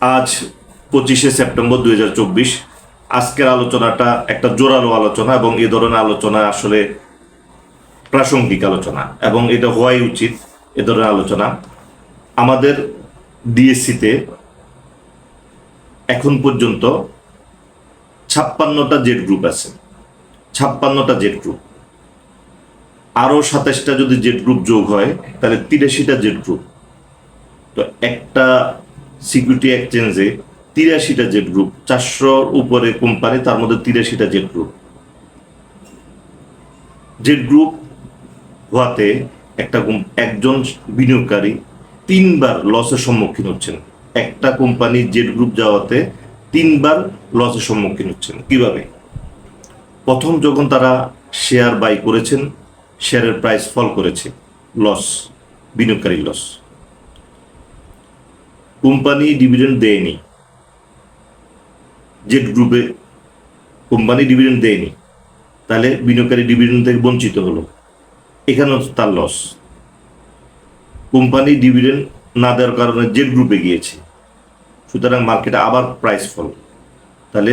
আজ পঁচিশে সেপ্টেম্বর দুই হাজার চব্বিশ। আজকের আলোচনাটা একটা জোরালো আলোচনা এবং এ ধরনের আলোচনা আসলে প্রাসঙ্গিক আলোচনা এবং এটা হওয়াই উচিত এ ধরনের আলোচনা। আমাদের ডিএসসিতে এখন পর্যন্ত ছাপ্পান্নটা জেড গ্রুপ আছে। ছাপ্পান্নটা জেড গ্রুপ। আরও সাতাশটা যদি জেড গ্রুপ যোগ হয়, তাহলে তিরাশিটা জেড গ্রুপ। তো একটা সিকিউরিটি এক্সচেঞ্জে তিরাশিটা জেড গ্রুপ, চারশোর উপরে কোম্পানি, তার মধ্যে তিরাশিটা জেড গ্রুপ। জেড গ্রুপ হওয়াতে একটা একজন বিনিয়োগকারী তিনবার লসের সম্মুখীন হচ্ছেন। একটা কোম্পানি জেড গ্রুপ যাওয়াতে তিনবার লসের সম্মুখীন হচ্ছেন। কীভাবে? প্রথম যখন তারা শেয়ার বাই করেছেন, শেয়ারের প্রাইস ফল করেছে, লস বিনিয়োগকারী লস। কোম্পানি ডিভিডেন্ড দেয়নি। জেড গ্রুপে কোম্পানি ডিভিডেন্ড দেয়নি, তাহলে বিনিয়োগকারী ডিভিডেন্ড থেকে বঞ্চিত হলো। এখানেও তার লস কোম্পানি ডিভিডেন্ড না দেওয়ার কারণে জেড গ্রুপে গিয়েছে, সুতরাং মার্কেটে আবার প্রাইস ফল তাহলে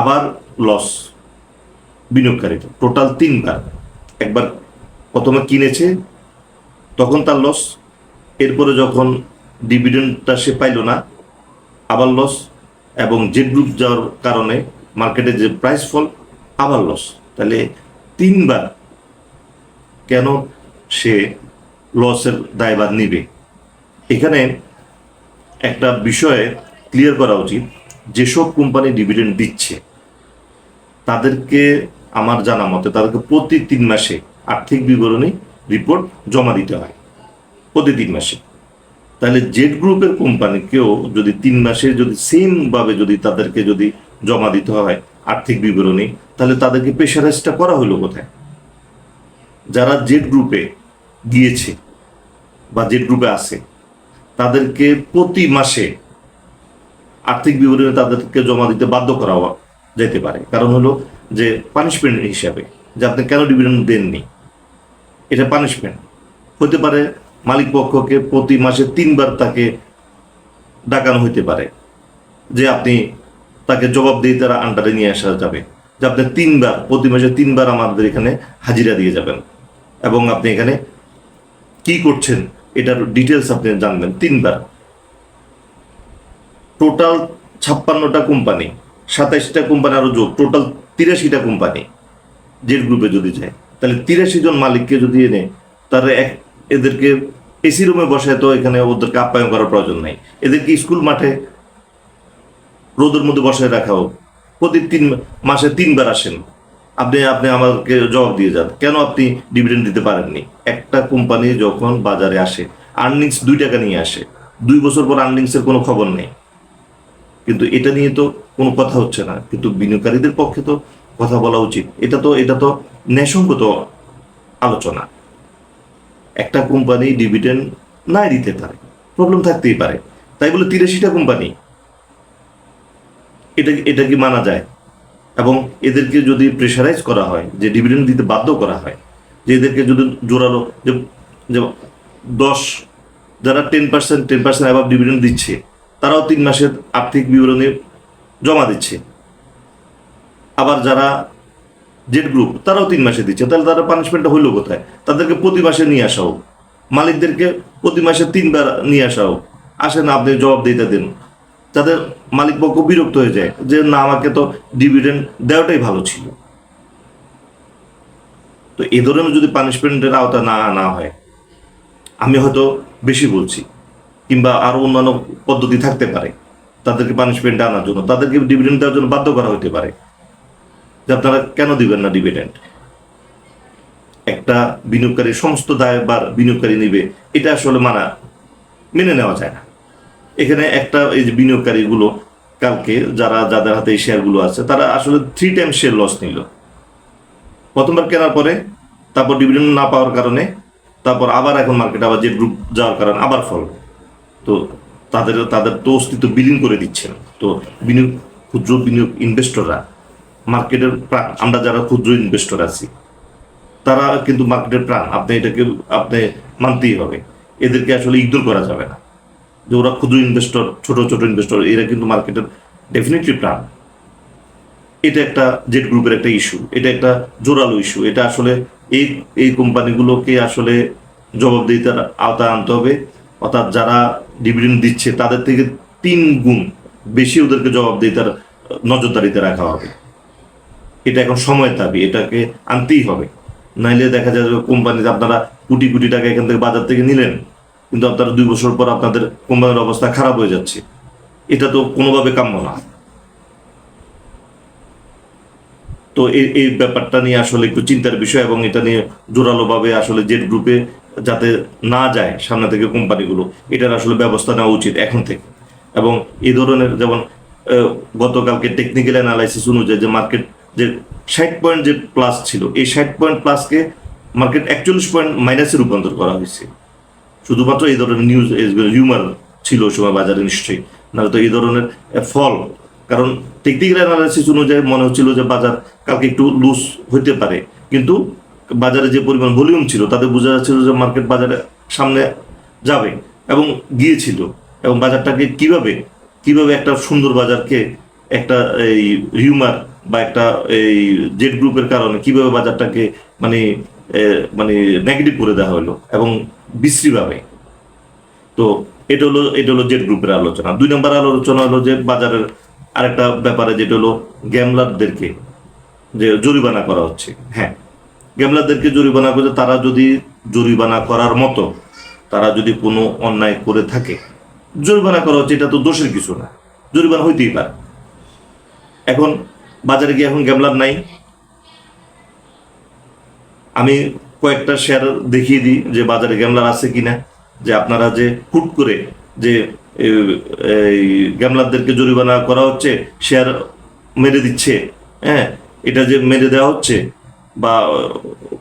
আবার লস বিনিয়োগকারীর টোটাল তিনবার। একবার প্রথমে কিনেছে, তখন তার লস এরপরে যখন ডিভিডেন্ডটা সে পাইল না, আবার লস এবং জেড গ্রুপ যাওয়ার কারণে মার্কেটে যে প্রাইস ফল আবার লস তাহলে তিনবার কেন সে লসের দায়ভার নিবে? এখানে একটা বিষয়ে ক্লিয়ার করা উচিত, যেসব কোম্পানি ডিভিডেন্ড দিচ্ছে, তাদেরকে আমার জানা মতে তাদেরকে প্রতি তিন মাসে আর্থিক বিবরণী রিপোর্ট জমা দিতে হয়। প্রতি তিন মাসে। তাহলে জেড গ্রুপের কোম্পানিকেও যদি তিন মাসে যদি সেম ভাবে যদি তাদেরকে যদি জমা দিতে হয় আর্থিক বিবরণী, তাহলে তাদেরকে প্রেশারাইজটা করা হলো কোথায়? যারা জেড গ্রুপে গিয়েছে বা জেড গ্রুপে আছে, তাদেরকে প্রতি মাসে আর্থিক বিবরণী তাদেরকে জমা দিতে বাধ্য করা যেতে পারে। কারণ হলো যে পানিশমেন্ট হিসাবে যে আপনি কেন ডিভিডেন্ড দেননি? এটা পানিশমেন্ট হতে পারে মালিক পক্ষকে প্রতি মাসে তিনবার তাকে ডাকানো হইতে পারে, যে আপনি তাকে জবাব দিয়ে তারা আন্ডারে নিয়ে আসা যাবে, যে আপনি তিনবার, প্রতি মাসে তিনবার আমাদের এখানে হাজিরা দিয়ে যাবেন। এবং আপনি এখানে কি করছেন, এটার ডিটেলস আপনি জানবেন তিনবার। টোটাল ছাপ্পান্নটা কোম্পানি, সাতাইশটা কোম্পানি আরও যোগ, টোটাল তিরাশিটা কোম্পানি জেড গ্রুপে যদি যায়, তাহলে তিরাশি জন মালিককে যদি এনে তারা এক এদেরকে এসি রুমে বসায় তো এখানে ওদেরকে আপ্যায়ন করার প্রয়োজন নাই। এদেরকে স্কুল মাঠে রোদের মধ্যে বসায় রাখা হোক। প্রতি তিন মাসে তিনবার আসেন। আপনি আপনি আমাকে জবাব দিয়ে যান, কেন আপনি ডিভিডেন্ড দিতে পারেননি? একটা কোম্পানি যখন বাজারে আসে আর্নিংস দুই টাকা নিয়ে আসে। দুই বছর পর আর্নিংসের কোনো খবর নেই। কিন্তু এটা নিয়ে তো কোনো কথা হচ্ছে না। কিন্তু বিনিয়োগকারীদের পক্ষে তো কথা বলা উচিত। এটা তো এটা তো ন্যাসঙ্গত আলোচনা। একটা কোম্পানি ডিভিডেন্ড নাই দিতে পারে। প্রবলেম থাকতেই পারে। তাই বলে তিরাশিটা কোম্পানি, এটা এটা কি মানা যায়? এবং এদেরকে যদি প্রেশারাইজ করা হয়, যে ডিভিডেন্ড দিতে বাধ্য করা হয়, যে এদেরকে যদি জোরালো, যে দশ যারা ten percent ten percent above dividend দিচ্ছে, তারাও তিন মাসের আর্থিক বিবরণী জমা দিচ্ছে। আবার যারা জেড গ্রুপ, তারাও তিন মাসে দিচ্ছে। তাহলে তারা পানিশমেন্টটা হইল কোথায়? তাদেরকে প্রতি মাসে নিয়ে আসা হোক। মালিকদেরকে প্রতি মাসে তিনবার নিয়ে আসা হোক। আসেন, আপনি জবাব দিতে দিন। তাদের মালিক পক্ষ বিরক্ত হয়ে যায় যে, না, আমাকে তো ডিভিডেন্ড দেওয়াটাই ভালো ছিল। তো এ ধরনের যদি পানিশমেন্টের আওতা না না হয়, আমি হয়তো বেশি বলছি। কিংবা আরও অন্যান্য পদ্ধতি থাকতে পারে। তাদেরকে পানিশমেন্ট আনার জন্য, তাদেরকে ডিভিডেন্ড দেওয়ার জন্য বাধ্য করা হতে পারে। যে আপনারা কেন দিবেন না ডিভিডেন্ড একটা বিনিয়োগকারী সমস্ত দায়বার বিনিয়োগকারী নিবে, এটা আসলে মানা, মেনে নেওয়া যায় না। এখানে একটা এই যে বিনিয়োগকারীগুলো, কালকে যারা, যাদের হাতে এই শেয়ারগুলো আছে, তারা আসলে থ্রি টাইম শেয়ার লস নিল। প্রথমবার কেনার পরে, তারপর ডিভিডেন্ড না পাওয়ার কারণে, তারপর আবার এখন মার্কেট আবার যে গ্রুপ যাওয়ার কারণে আবার ফল তো তাদের তাদের তো অস্তিত্ব বিলীন করে দিচ্ছেন। তো বিনিয়োগ, ক্ষুদ্র বিনিয়োগ ইনভেস্টররা মার্কেটের প্রাণ আমরা যারা ক্ষুদ্র ইনভেস্টর আছি, তারা কিন্তু মার্কেটের প্রাণ। আপনি এটাকে, আপনি মানতেই হবে। এদেরকে আসলে ইগনোর করা যাবে না। যে ওরা ক্ষুদ্র ইনভেস্টর ছোট ছোট ইনভেস্টর এরা কিন্তু মার্কেটের ডেফিনেটলি প্রাণ। এটা একটা জেড গ্রুপের একটা ইস্যু এটা একটা জোরালো ইস্যু এটা আসলে এই এই কোম্পানিগুলোকে আসলে জবাবদিহিতার আওতায় আনতে হবে। অর্থাৎ যারা ডিভিডেন্ড দিচ্ছে, তাদের থেকে তিন গুণ বেশি ওদেরকে জবাবদিহিতার নজরদারিতে রাখা হবে। এটা এখন সময়ের দাবি, এটাকে আনতেই হবে। নাইলে দেখা যাবে কোম্পানিতে আপনারা কোটি কোটি টাকা এখান থেকে বাজার থেকে নিলেন, কিন্তু আপনারা দুই বছর পর আপনাদের কোম্পানির অবস্থা খারাপ হয়ে যাচ্ছে। এটা তো কোনোভাবে কাম্য না। তো এই ব্যাপারটা নিয়ে আসলে একটু চিন্তার বিষয় এবং এটা নিয়ে জোরালোভাবে আসলে জেড গ্রুপে যাতে না যায় সামনে থেকে কোম্পানিগুলো, এটার আসলে ব্যবস্থা নেওয়া উচিত এখন থেকে। এবং এই ধরনের যেমন গতকালকে টেকনিক্যাল অ্যানালাইসিস অনুযায়ী যে মার্কেট যে ষাট পয়েন্ট যে প্লাস ছিল, এই ষাট পয়েন্ট প্লাসকে মার্কেট একচল্লিশ পয়েন্ট মাইনাসে রূপান্তর করা হয়েছে। শুধুমাত্র এই ধরনের নিউজ হিউমার ছিল সময় বাজারে নিশ্চয়ই। নাহলে তো এই ধরনের ফল। কারণ টেকনিক্যাল অ্যানালাইসিস অনুযায়ী মনে হচ্ছিল যে বাজার কালকে একটু লুজ হইতে পারে। কিন্তু বাজারে যে পরিমাণ ভলিউম ছিল তাদের বোঝা যাচ্ছিল যে মার্কেট বাজারে সামনে যাবে এবং গিয়েছিল। এবং বাজারটাকে কীভাবে কীভাবে একটা সুন্দর বাজারকে একটা, এই হিউমার বা একটা এই জেড গ্রুপের কারণে কীভাবে বাজারটাকে মানে মানে নেগেটিভ করে দেওয়া হলো এবং বিশ্রীভাবে। তো এটা হলো এটা হলো জেড গ্রুপের আলোচনা। দুই নম্বর আলোচনা হলো যে বাজারের আরেকটা ব্যাপারে যেটা হলো গ্যামলারদেরকে যে জরিমানা করা হচ্ছে। হ্যাঁ গ্যামলারদেরকে জরিমানা করে তারা যদি জরিমানা করার মতো, তারা যদি কোনো অন্যায় করে থাকে, জরিমানা করা হচ্ছে, এটা তো দোষের কিছু না। জরিমানা হইতেই পারে। এখন বাজারে গিয়ে এখন গ্যামলার নাই। আমি কয়েকটা শেয়ার দেখিয়ে দিই যে বাজারে গ্যামলার আছে কিনা, যে আপনারা যে হুট করে যে এই গ্যামলারদেরকে জরিমানা করা হচ্ছে শেয়ার মেরে দিচ্ছে হ্যাঁ এটা যে মেরে দেওয়া হচ্ছে, বা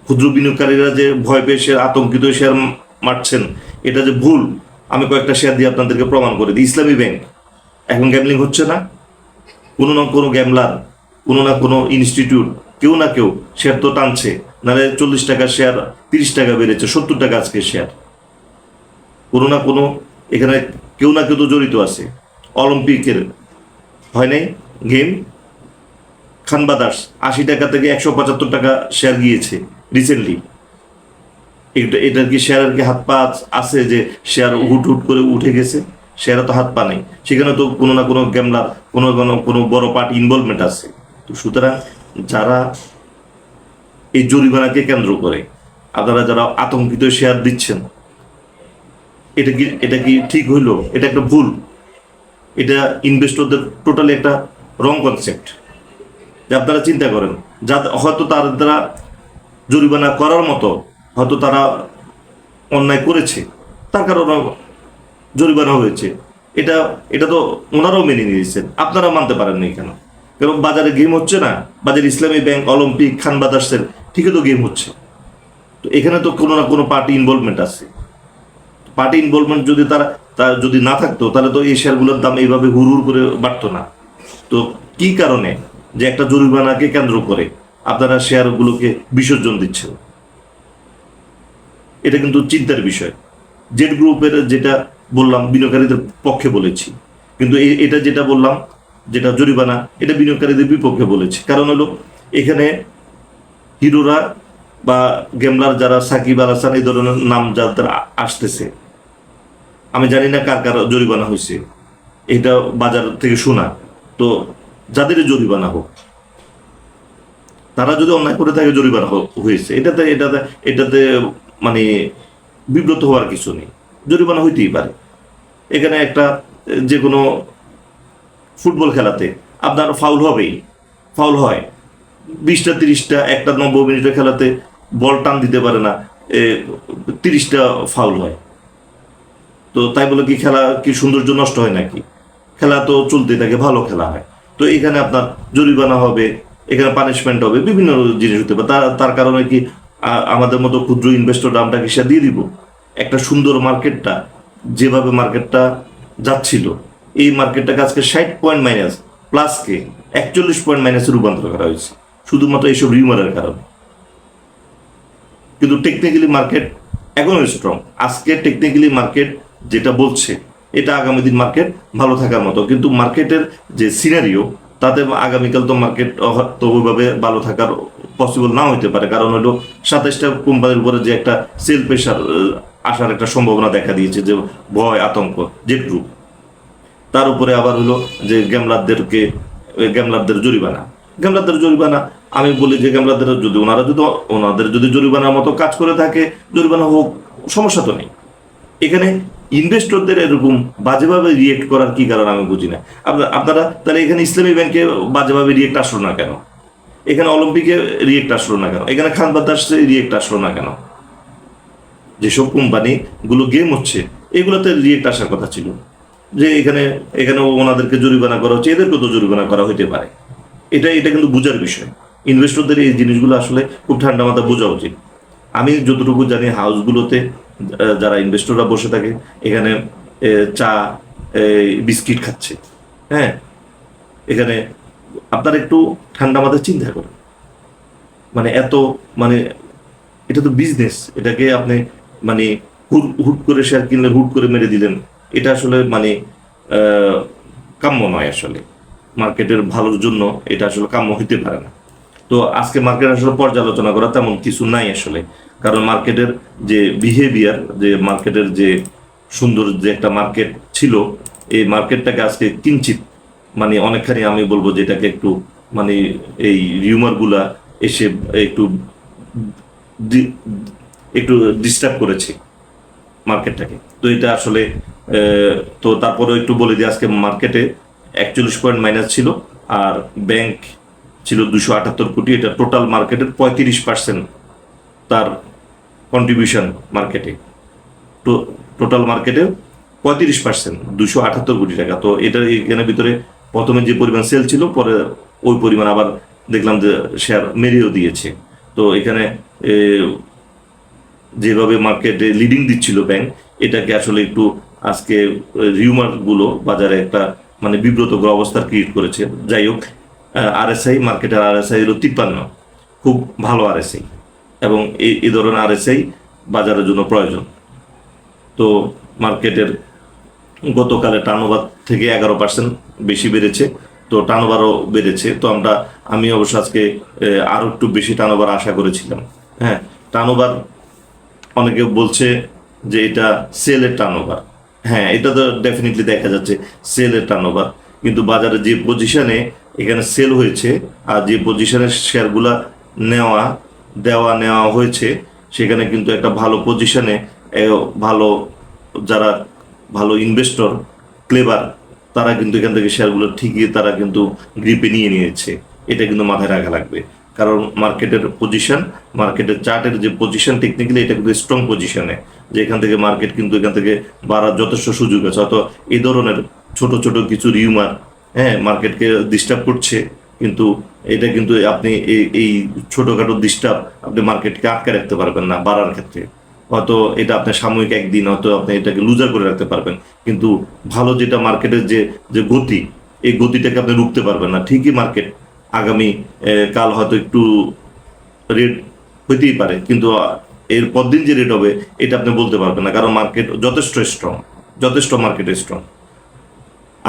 ক্ষুদ্র বিনিয়োগকারীরা যে ভয় পেয়ে শেয়ার আতঙ্কিত শেয়ার মারছেন, এটা যে ভুল, আমি কয়েকটা শেয়ার দিয়ে আপনাদেরকে প্রমাণ করে দিই। ইসলামী ব্যাংক এখন গ্যামলিং হচ্ছে না, কোনো না কোনো গ্যামলার কোনো না কোনো ইনস্টিটিউট কেউ না কেউ শেয়ার তো টানছে। নাহলে চল্লিশ টাকা শেয়ার তিরিশ টাকা বেড়েছে, সত্তর টাকা আজকে শেয়ার কোনো না কোনো এখানে কেউ না কেউ তো জড়িত আছে। অলিম্পিকের, হয় নাই? গেম খান বাদার্স আশি টাকা থেকে একশো পঁচাত্তর টাকা শেয়ার গিয়েছে রিসেন্টলি এটা, এটার কি শেয়ারের কি হাত পা আছে যে শেয়ার হুট হুট করে উঠে গেছে? শেয়ারে তো হাত পা নেই। সেখানে তো কোনো না কোনো গ্যামলার কোনো কোনো কোনো বড় পার্টি ইনভলভমেন্ট আছে। সুতরাং যারা এই জরিমানাকে কেন্দ্র করে আপনারা যারা আতঙ্কিত শেয়ার দিচ্ছেন, এটা কি এটা কি ঠিক হইল? এটা একটা ভুল। এটা ইনভেস্টরদের টোটালি একটা রং কনসেপ্ট যে আপনারা চিন্তা করেন, যা হয়তো তার দ্বারা জরিমানা করার মতো হয়তো তারা অন্যায় করেছে, তার কারণে জরিমানা হয়েছে। এটা এটা তো ওনারাও মেনে নিয়েছেন। আপনারা মানতে পারেননি কেন? কারণ বাজারে গেম হচ্ছে না, বাজারে ইসলামী ব্যাংক, অলিম্পিক, খান বাদার্সের ঠিকই তো গেম হচ্ছে। তো এখানে তো কোনো না কোনো পার্টি ইনভলভমেন্ট আছে। পার্টি ইনভলভমেন্ট যদি তারা তার যদি না থাকতো, তাহলে তো এই শেয়ারগুলোর দাম এইভাবে হুড় করে বাড়তো না। তো কি কারণে যে একটা জরিমানাকে কেন্দ্র করে আপনারা শেয়ারগুলোকে বিসর্জন দিচ্ছেন? এটা কিন্তু চিন্তার বিষয়। জেড গ্রুপের যেটা বললাম, বিনিয়োগকারীদের পক্ষে বলেছি। কিন্তু এটা যেটা বললাম যেটা জরিমানা, এটা বিনিয়োগকারীদের বিপক্ষে বলেছে। কারণ হলো, এখানে হিরোরা বা গেমলার যারা সাকিব আল হাসান, এই ধরনের নাম যাদের আসতেছে। আমি জানি না কার কার জরিমানা হয়েছে। এটা বাজার থেকে শোনা। তো যাদের জরিমানা হোক, তারা যদি অন্যায় করে থাকে, জরিমানা হয়েছে। এটাতে এটাতে এটাতে মানে বিব্রত হওয়ার কিছু নেই। জরিমানা হইতেই পারে। এখানে একটা যে কোনো ফুটবল খেলাতে। আপনার ফাউল হবেই। ফাউল হয়। বিশটা, তিরিশটা, একটা নব্বই মিনিটের খেলাতে বল টান দিতে পারে না। তিরিশটা ফাউল হয়। তো তাই বলে কি খেলা কি সৌন্দর্য নষ্ট হয় নাকি? খেলা তো চলতে থাকে, ভালো খেলা হয়। তো এখানে আপনার জরিমানা হবে, এখানে পানিশমেন্ট হবে, বিভিন্ন জিনিস হতে পারে। তার তার কারণে কি আমাদের মতো ক্ষুদ্র ইনভেস্টর কি সে দিয়ে দিব? একটা সুন্দর মার্কেটটা যেভাবে মার্কেটটা যাচ্ছিল এই মার্কেটটাকে আজকে ষাট পয়েন্ট মাইনাস প্লাসকে একচল্লিশ পয়েন্ট মাইনাসে রূপান্তর করা হয়েছে। শুধুমাত্র এইসব রিউমারের কারণে। কিন্তু টেকনিক্যালি মার্কেট এখনও স্ট্রং আজকে টেকনিক্যালি মার্কেট যেটা বলছে, এটা আগামী দিন মার্কেট ভালো থাকার মতো। কিন্তু মার্কেটের যে সিনারিও তাতে আগামীকাল তো মার্কেট তো ওইভাবে ভালো থাকার পসিবল না হইতে পারে। কারণ হলো সাতাইশটা কোম্পানির উপরে যে একটা সেল প্রেশার আসার একটা সম্ভাবনা দেখা দিয়েছে যে ভয়, আতঙ্ক গ্রুপ তার উপরে আবার হলো যে গ্যামলারদেরকে গ্যামলারদের জরিমানা। গ্যামলারদের জরিমানা, আমি বলি যে গ্যামলারদের যদি ওনারা যদি, ওনাদের যদি জরিমানার মতো কাজ করে থাকে, জরিমানা হোক, সমস্যা তো নেই। এখানে ইনভেস্টরদের এরকম বাজেভাবে রিয়েক্ট করার কি কারণ আমি বুঝি না। আপনারা তাহলে এখানে ইসলামী ব্যাংকে বাজেভাবে রিয়েক্ট আসলো না কেন? এখানে অলিম্পিকে রিয়েক্ট আসলো না কেন? এখানে খান বাতাসে রিয়েক্ট আসলো না কেন? যেসব কোম্পানি গুলো গেম হচ্ছে, এগুলোতে রিয়েক্ট আসার কথা ছিল। যে এখানে এখানে ওনাদেরকে জরিমানা করা হচ্ছে, এদেরকেও তো জরিমানা করা হইতে পারে। এটা এটা কিন্তু বোঝার বিষয়। ইনভেস্টরদের এই জিনিসগুলো আসলে খুব ঠান্ডা মাথা বোঝা উচিত। আমি যতটুকু জানি হাউসগুলোতে যারা ইনভেস্টররা বসে থাকে, এখানে চা বিস্কিট খাচ্ছে। হ্যাঁ? এখানে আপনার একটু ঠান্ডা মাথায় চিন্তা করেন। মানে এত মানে এটা তো বিজনেস এটাকে আপনি মানে হুট হুট করে শেয়ার কিনলেন, হুট করে মেরে দিলেন। এটা আসলে মানে কাম্য নয় আসলে। মার্কেটের ভালোর জন্য এটা আসলে কাম্য হইতে পারে না। তো আজকে মার্কেট আসলে পর্যালোচনা করা তেমন কিছু নাই আসলে। কারণ মার্কেটের যে বিহেভিয়ার যে মার্কেটের যে সুন্দর যে একটা মার্কেট ছিল, এই মার্কেটটাকে আজকে কিঞ্চিত মানে অনেকখানি আমি বলব যে এটাকে একটু মানে এই রিউমারগুলা এসে একটু একটু ডিস্টার্ব করেছে। মার্কেটটাকে। তো এটা আসলে তো তারপরে একটু বলে দিই, আজকে মার্কেটে একচল্লিশ পয়েন্ট মাইনাস ছিল আর ব্যাংক ছিল দুশো আটাত্তর কোটি। এটা টোটাল মার্কেটের পঁয়ত্রিশ পার্সেন্ট তার কন্ট্রিবিউশন মার্কেটে। টোটাল মার্কেটে পঁয়ত্রিশ পার্সেন্ট, দুশো আটাত্তর কোটি টাকা। তো এটা এখানে ভিতরে প্রথমে যে পরিমাণ সেল ছিল, পরে ওই পরিমাণ আবার দেখলাম যে শেয়ার মেরেও দিয়েছে। তো এখানে যেভাবে মার্কেটে লিডিং দিচ্ছিল ব্যাংক এটাকে আসলে একটু আজকে রিউমারগুলো বাজারে একটা মানে বিব্রতকর অবস্থার ক্রিয়েট করেছে। যাই হোক আর এস আরএসআই মার্কেটের আরএসআই হলো তিপ্পান্ন। খুব ভালো আরএসআই এবং এই এই ধরনের আরএসআই বাজারের জন্য প্রয়োজন। তো মার্কেটের গতকালে টার্নওভার থেকে এগারো পার্সেন্ট বেশি বেড়েছে। তো টার্নওভারও বেড়েছে। তো আমরা আমি অবশ্য আজকে আহ, আরও একটু বেশি টার্নওভার আশা করেছিলাম। হ্যাঁ টার্নওভার অনেকে বলছে যে এটা সেলের টার্নওভার হ্যাঁ এটা তো ডেফিনেটলি দেখা যাচ্ছে, সেলের টার্নওভার কিন্তু বাজারে যে পজিশনে এখানে সেল হয়েছে আর যে পজিশনের শেয়ারগুলা নেওয়া, দেওয়া নেওয়া হয়েছে, সেখানে কিন্তু একটা ভালো পজিশনে ভালো যারা ভালো ইনভেস্টর ক্লেবার তারা কিন্তু এখান থেকে শেয়ারগুলো ঠিকই তারা কিন্তু গ্রিপে নিয়ে নিয়েছে। এটা কিন্তু মাথায় রাখা লাগবে। কারণ মার্কেটের পজিশন মার্কেটের চার্টের যে পজিশন টেকনিক্যালি এটা কিন্তু স্ট্রং পজিশনে যে এখান থেকে মার্কেট কিন্তু এখান থেকে বাড়ার যথেষ্ট সুযোগ আছে। অত এই ধরনের ছোট ছোট কিছু রিউমার হ্যাঁ মার্কেটকে ডিস্টার্ব করছে, কিন্তু এটা কিন্তু আপনি এই এই ছোটখাটো ডিস্টার্ব আপনি মার্কেটকে আটকে রাখতে পারবেন না বাড়ার ক্ষেত্রে। হয়তো এটা আপনি সাময়িক একদিন, হয়তো আপনি এটাকে লুজার করে রাখতে পারবেন। কিন্তু ভালো যেটা মার্কেটের যে যে গতি, এই গতিটাকে আপনি রুখতে পারবেন না। ঠিকই মার্কেট আগামী কাল হয়তো একটু রেট হইতেই পারে, কিন্তু এর পরদিন যে রেট হবে, এটা আপনি বলতে পারবেন না, কারণ মার্কেট যথেষ্ট স্ট্রং যথেষ্ট মার্কেটে স্ট্রং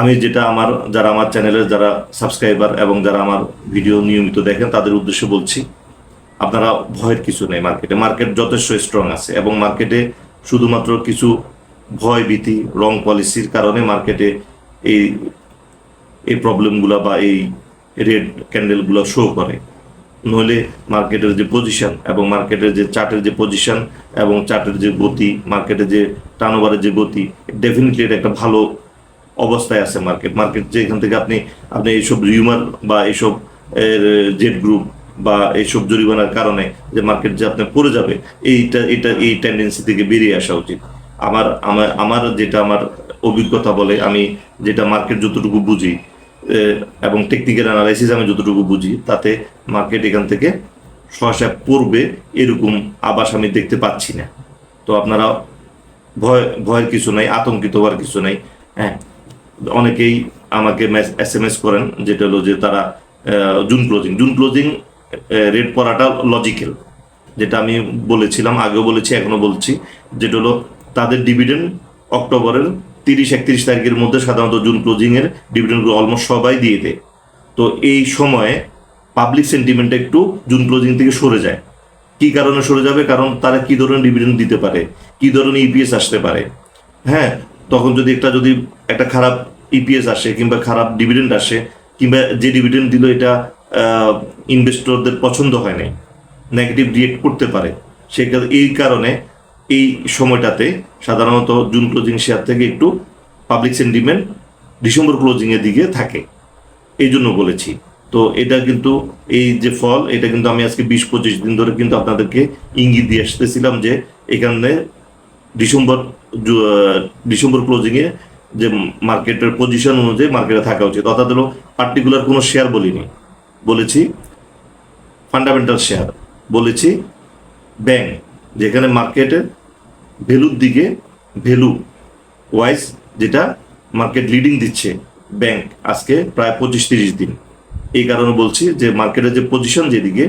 আমি যেটা আমার, যারা আমার চ্যানেলের যারা সাবস্ক্রাইবার এবং যারা আমার ভিডিও নিয়মিত দেখেন, তাদের উদ্দেশ্যে বলছি, আপনারা ভয়ের কিছু নেই মার্কেটে মার্কেট যথেষ্ট স্ট্রং আছে এবং মার্কেটে শুধুমাত্র কিছু ভয় ভীতি রং পলিসির কারণে মার্কেটে এই এই প্রবলেমগুলো বা এই রেড ক্যান্ডেলগুলো শো করে। নইলে মার্কেটের যে পজিশন এবং মার্কেটের যে চার্টের যে পজিশন এবং চার্টের যে গতি মার্কেটের যে টার্নওভারের যে গতি ডেফিনেটলি এটা একটা ভালো অবস্থায় আছে মার্কেট মার্কেট যে এখান থেকে আপনি আপনি এইসব রিউমার বা এইসব জেড গ্রুপ বা এইসব জরিমানার কারণে যে মার্কেট যে আপনি পড়ে যাবে, এইটা এটা এই টেন্ডেন্সি থেকে বেরিয়ে আসা উচিত। আমার আমার আমার যেটা আমার অভিজ্ঞতা বলে, আমি যেটা মার্কেট যতটুকু বুঝি এবং টেকনিক্যাল অ্যানালাইসিস আমি যতটুকু বুঝি, তাতে মার্কেট এখান থেকে সহসা পড়বে এরকম আবাস আমি দেখতে পাচ্ছি না। তো আপনারা ভয়, ভয়ের কিছু নাই, আতঙ্কিত হওয়ার কিছু নাই হ্যাঁ। অনেকেই আমাকে এস এম এস করেন, যেটা হলো যে তারা June closing June closing rate পড়াটা লজিক্যাল যেটা আমি বলেছিলাম, আগেও বলেছি এখনও বলছি, যেটা হলো তাদের ডিভিডেন্ড অক্টোবরের তিরিশ, একত্রিশ তারিখের মধ্যে সাধারণত জুন ক্লোজিং এর ডিভিডেন্ডগুলো অলমোস্ট সবাই দিয়ে দেয়। তো এই সময়ে পাবলিক সেন্টিমেন্ট একটু জুন ক্লোজিং থেকে সরে যায়। কি কারণে সরে যাবে? কারণ তারা কি ধরনের ডিভিডেন্ড দিতে পারে? কি ধরনের ইপিএস আসতে পারে? হ্যাঁ তখন যদি একটা যদি একটা খারাপ ইপিএস আসে কিংবা খারাপ ডিভিডেন্ড আসে, কিংবা যে ডিভিডেন্ড দিল এটা ইনভেস্টরদের পছন্দ হয় নাই নেগেটিভ রিয়েক্ট করতে পারে, সেই এই কারণে এই সময়টাতে সাধারণত জুন ক্লোজিং শেয়ার থেকে একটু পাবলিক সেন্টিমেন্ট ডিসেম্বর ক্লোজিং এর দিকে থাকে। এই জন্য বলেছি। তো এটা কিন্তু এই যে ফল, এটা কিন্তু আমি আজকে বিশ পঁচিশ দিন ধরে কিন্তু আপনাদেরকে ইঙ্গিত দিয়ে আসতেছিলাম যে এখানে ডিসেম্বর ডিসেম্বর ক্লোজিং এ যে মার্কেটের পজিশন অনুযায়ী মার্কেটে থাকা উচিত। অর্থাৎ হলো পার্টিকুলার কোনো শেয়ার বলিনি। বলেছি ফান্ডামেন্টাল শেয়ার বলেছি ব্যাংক যেখানে মার্কেটের ভ্যালুর দিকে ভ্যালু ওয়াইজ যেটা মার্কেট লিডিং দিচ্ছে ব্যাংক আজকে প্রায় পঁচিশ তিরিশ দিন। এই কারণে বলছি যে মার্কেটের যে পজিশন যেদিকে,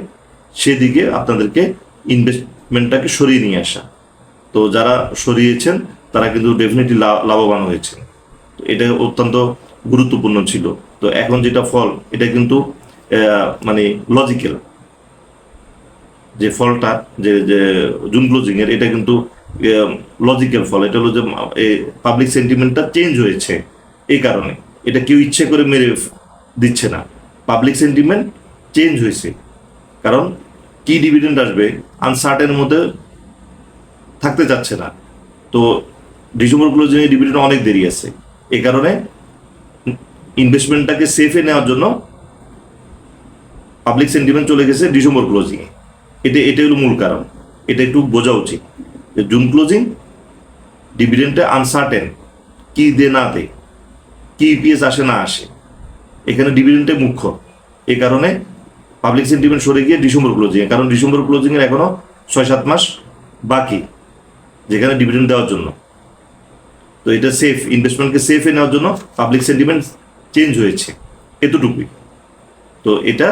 সেদিকে আপনাদেরকে ইনভেস্টমেন্টটাকে সরিয়ে নিয়ে আসা। তো যারা সরিয়েছেন, তারা কিন্তু ডেফিনেটলি লাভবান হয়েছে এটা অত্যন্ত গুরুত্বপূর্ণ ছিল। তো এখন যেটা ফল, এটা কিন্তু মানে লজিক্যাল যে ফলটা, যে জুন ক্লোজিং এর এটা কিন্তু লজিক্যাল ফল এটা হলো যে পাবলিক সেন্টিমেন্টটা চেঞ্জ হয়েছে এই কারণে। এটা কেউ ইচ্ছে করে মেরে দিচ্ছে না। পাবলিক সেন্টিমেন্ট চেঞ্জ হয়েছে। কারণ কি ডিভিডেন্ড আসবে? আনসার্টেনের মধ্যে থাকতে চাচ্ছে না। তো ডিসেম্বর ক্লোজিং এর ডিভিডেন্ড অনেক দেরি আছে। এই কারণে ইনভেস্টমেন্টটাকে সেফে নেওয়ার জন্য পাবলিক সেন্টিমেন্ট চলে গেছে ডিসেম্বর ক্লোজিং এ এটা এটাই হলো মূল কারণ। এটা একটু বোঝা উচিত। যে জুন ক্লোজিং, ডিভিডেন্টে আনসার্টেন কি দে না দে, কি ইপিএস আসে না আসে, এখানে ডিভিডেন্টে মুখ্য। এ কারণে পাবলিক সেন্টিমেন্ট সরে গিয়ে ডিসেম্বর ক্লোজিং কারণ ডিসেম্বর ক্লোজিং এখনও ছয় সাত মাস বাকি, যেখানে ডিভিডেন্ড দেওয়ার জন্য। তো এটা সেফ ইনভেস্টমেন্টকে সেফে নেওয়ার জন্য পাবলিক সেন্টিমেন্ট চেঞ্জ হয়েছে, এতটুকুই। তো এটা,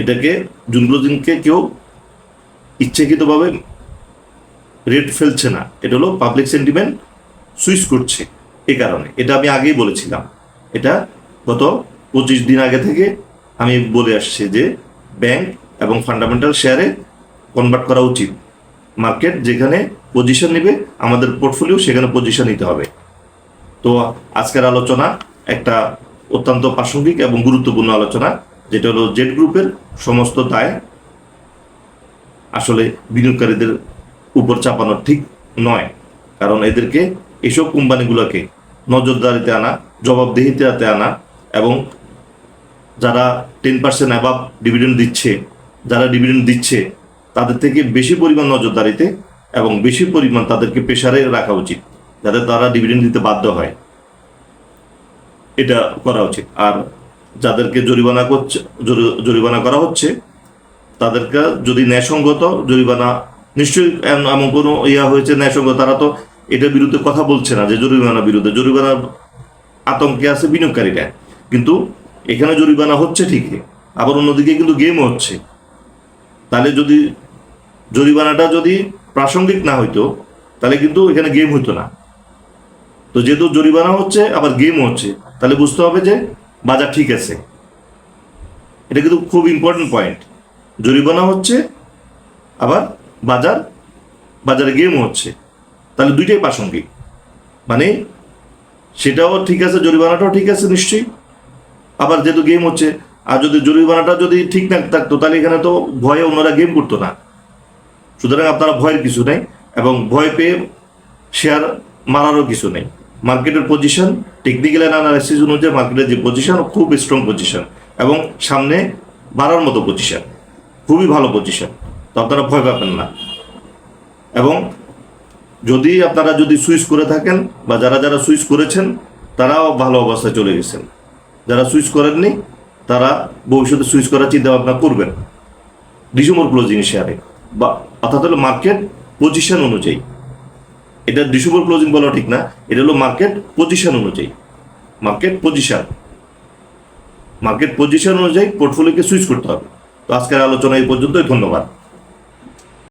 এটাকে জুন ক্লোজিংকে কেউ ইচ্ছাকৃতভাবে রেট ফেলছে না। এটা হলো পাবলিক সেন্টিমেন্ট সুইচ করছে এ কারণে। এটা আমি আগেই বলেছিলাম। এটা গত পঁচিশ দিন আগে থেকে আমি বলে আসছি যে ব্যাংক এবং ফান্ডামেন্টাল শেয়ারে কনভার্ট করা উচিত। মার্কেট যেখানে পজিশন নেবে, আমাদের পোর্টফোলিও সেখানে পজিশন নিতে হবে। তো আজকের আলোচনা একটা অত্যন্ত প্রাসঙ্গিক এবং গুরুত্বপূর্ণ আলোচনা, যেটা হলো জেড গ্রুপের সমস্ত দায় আসলে বিনিয়োগকারীদের উপর চাপানো ঠিক নয়। কারণ এদেরকে এসব কোম্পানিগুলোকে নজরদারিতে আনা, জবাবদিহিতাতে আনা এবং যারা টেন পার্সেন্ট অ্যাবাভ ডিভিডেন্ড দিচ্ছে, যারা ডিভিডেন্ড দিচ্ছে, তাদের থেকে বেশি পরিমাণ নজরদারিতে এবং বেশি পরিমাণ তাদেরকে প্রেশারে রাখা উচিত, যাতে তারা ডিভিডেন্ড দিতে বাধ্য হয়। এটা করা উচিত। আর যাদেরকে জরিমানা করছে, জরি- জরিমানা করা হচ্ছে তাদেরকে যদি ন্যায়সঙ্গত জরিমানা নিশ্চয়ই এমন কোনো ইয়া হয়েছে ন্যায়সঙ্গত, তারা তো এটার বিরুদ্ধে কথা বলছে না যে জরিমানা বিরুদ্ধে। জরিমানা আতঙ্কে আছে বিনিয়োগকারীরা। কিন্তু এখানে জরিমানা হচ্ছে ঠিকই, আবার অন্যদিকে কিন্তু গেমও হচ্ছে। তাহলে যদি জরিমানাটা যদি প্রাসঙ্গিক না হইতো, তাহলে কিন্তু এখানে গেম হইতো না। তো যেহেতু জরিমানা হচ্ছে, আবার গেম হচ্ছে, তাহলে বুঝতে হবে যে বাজার ঠিক আছে। এটা কিন্তু খুব ইম্পর্টেন্ট পয়েন্ট জরিমানা হচ্ছে, আবার বাজার, বাজারে গেমও হচ্ছে। তাহলে দুইটাই প্রাসঙ্গিক। মানে সেটাও ঠিক আছে, জরিমানাটাও ঠিক আছে নিশ্চয়ই। আবার যেহেতু গেম হচ্ছে, আর যদি জরিমানাটা যদি ঠিক না থাকতো, তাহলে এখানে তো ভয়ে অন্যরা গেম করতো না। সুতরাং আপনারা ভয়ের কিছু নেই, এবং ভয় পেয়ে শেয়ার মারারও কিছু নেই। মার্কেটের পজিশন টেকনিক্যাল অ্যানালাইসিস অনুযায়ী মার্কেটের যে পজিশন খুব স্ট্রং পজিশন এবং সামনে বাড়ার মতো পজিশন খুবই ভালো পজিশন তো আপনারা ভয় পাবেন না। এবং যদি আপনারা যদি সুইচ করে থাকেন বা যারা যারা সুইচ করেছেন, তারাও ভালো অবস্থায় চলে গেছেন। যারা সুইচ করেননি, তারা ভবিষ্যতে সুইচ করার চিন্তা ভাবনা করবেন। ডিসেম্বর ক্লোজিং শেয়ারে বা অর্থাৎ হলো মার্কেট পজিশন অনুযায়ী। এটা ডিসেম্বর ক্লোজিং বলা ঠিক না, এটা হলো মার্কেট পজিশন অনুযায়ী। মার্কেট পজিশন মার্কেট পজিশন অনুযায়ী পোর্টফোলিওকে সুইচ করতে হবে। আজকের আলোচনা এই পর্যন্তই ধন্যবাদ।